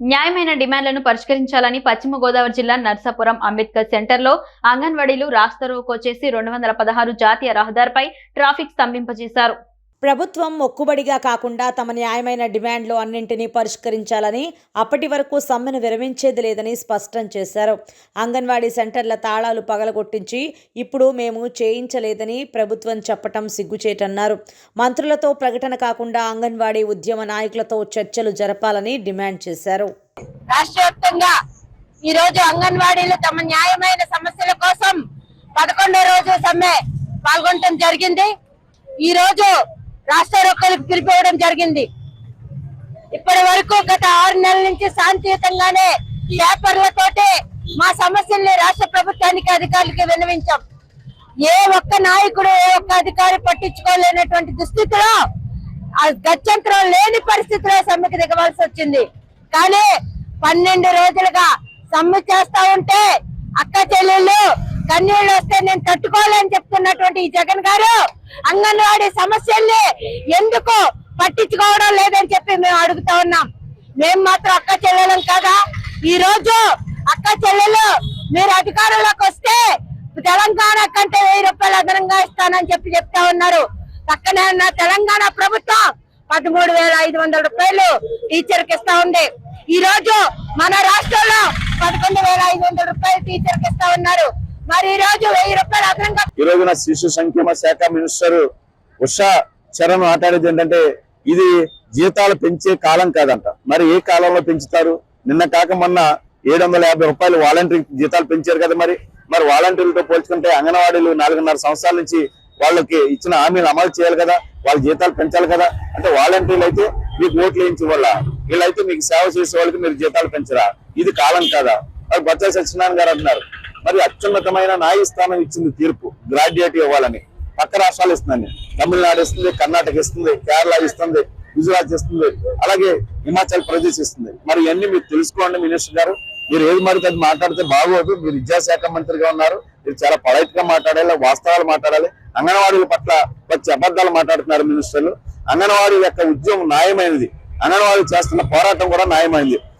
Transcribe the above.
న్యాయమైన డిమాండ్లను పరిష్కరించాలని పశ్చిమ గోదావరి జిల్లా నర్సాపురం అంబేద్కర్ సెంటర్లో అంగన్వాడీలు రాస్తారోకో చేసి రెండు వందల పదహారు జాతీయ రహదారిపై ట్రాఫిక్ స్తంభింపజేశారు. ప్రభుత్వం మొక్కుబడిగా కాకుండా తమ న్యాయమైన డిమాండ్లు అన్నింటినీ పరిష్కరించాలని అప్పటి వరకు సమ్మెను విరమించేది లేదని స్పష్టం చేశారు. అంగన్వాడీ సెంటర్ల తాళాలు పగలగొట్టించి ఇప్పుడు మేము చేయించలేదని ప్రభుత్వం చెప్పటం సిగ్గుచేటన్నారు. మంత్రులతో ప్రకటన కాకుండా అంగన్వాడీ ఉద్యమ నాయకులతో చర్చలు జరపాలని డిమాండ్ చేశారు. రాష్ట్ర వ్యాప్తంగా ఈ అంగన్వాడీలు తమ న్యాయమైన సమస్యల కోసం పదకొండో రోజు సమ్మె పాల్గొనడం జరిగింది. ఈ రోజు రాష్ట్ర రొక్కలకు పిలిపివ్వడం జరిగింది. ఇప్పటి వరకు గత ఆరు నెలల నుంచి శాంతియుతంగానే పేపర్లతోటే మా సమస్యల్ని రాష్ట్ర ప్రభుత్వానికి అధికారులకి విన్నవించాం. ఏ ఒక్క నాయకుడు ఏ ఒక్క అధికారి పట్టించుకోలేనటువంటి దుస్థితిలో గత్యంతరం లేని పరిస్థితిలో సమ్మెకి దిగవలసి వచ్చింది. కానీ పన్నెండు రోజులుగా సమ్మె చేస్తా ఉంటే అక్క చెల్లెళ్ళు కన్నీళ్ళు వస్తే నేను తట్టుకోవాలని చెప్తున్నటువంటి ఈ జగన్ గారు అంగన్వాడీ సమస్యల్ని ఎందుకు పట్టించుకోవడం లేదని చెప్పి మేము అడుగుతా ఉన్నాం. మేము మాత్రం అక్క చెల్లెలం కాదా? ఈ రోజు అక్క చెల్లెలు మీరు అధికారంలోకి వస్తే తెలంగాణ కంటే వెయ్యి రూపాయలు అదనంగా ఇస్తానని చెప్పి చెప్తా ఉన్నారు. పక్కనే ఉన్న తెలంగాణ ప్రభుత్వం పదమూడు వేల ఐదు వందల రూపాయలు టీచర్కి ఇస్తా ఉంది. ఈ రోజు మన రాష్ట్రంలో పదకొండు వేల ఐదు వందల రూపాయలు టీచర్కి ఇస్తా ఉన్నారు. మరి ఈ రోజు వెయ్యి రూపాయలు అదనంగా ఈ రోజున శిశు సంక్షేమ శాఖ మినిస్టర్ ఉషా చరణ్ మాట్లాడేది ఏంటంటే ఇది జీతాలు పెంచే కాలం కాదంట. మరి ఏ కాలంలో పెంచుతారు? నిన్న కాక మొన్న ఏడు వందల యాభై రూపాయలు వాలంటీర్ జీతాలు పెంచారు కదా మరి. మరి వాలంటీర్లతో పోల్చుకుంటే అంగన్వాడీలు నాలుగున్నర సంవత్సరాల నుంచి వాళ్ళకి ఇచ్చిన హామీలు అమలు చేయాలి కదా వాళ్ళ జీతాలు పెంచాలి కదా. అంటే వాలంటీర్లు అయితే మీకు ఓట్లు వేయించే వాళ్ళ వీళ్ళైతే మీకు సేవ చేసే వాళ్ళకి మీరు జీతాలు పెంచరా? ఇది కాలం కదా? మరి బొత్స సత్యనారాయణ గారు అంటున్నారు. మరి అత్యున్నతమైన న్యాయస్థానం ఇచ్చింది తీర్పు. గ్రాడ్యుయేట్ ఇవ్వాలని పక్క రాష్ట్రాలు ఇస్తుందండి తమిళనాడు ఇస్తుంది కర్ణాటక ఇస్తుంది కేరళ ఇస్తుంది గుజరాత్ ఇస్తుంది అలాగే హిమాచల్ ప్రదేశ్ ఇస్తుంది. మరి ఇవన్నీ మీరు తెలుసుకోండి మినిస్టర్ గారు. మీరు ఏది మరి అది మాట్లాడితే బాగోదు. మీరు విద్యాశాఖ మంత్రిగా ఉన్నారు. మీరు చాలా పొలైట్గా మాట్లాడాలి వాస్తవాలు మాట్లాడాలి. అంగన్వాడీల పట్ల వచ్చి అబద్ధాలు మాట్లాడుతున్నారు మినిస్టర్లు. అంగన్వాడీ యొక్క ఉద్యమం న్యాయమైనది. అంగన్వాడీ చేస్తున్న పోరాటం కూడా న్యాయమైంది.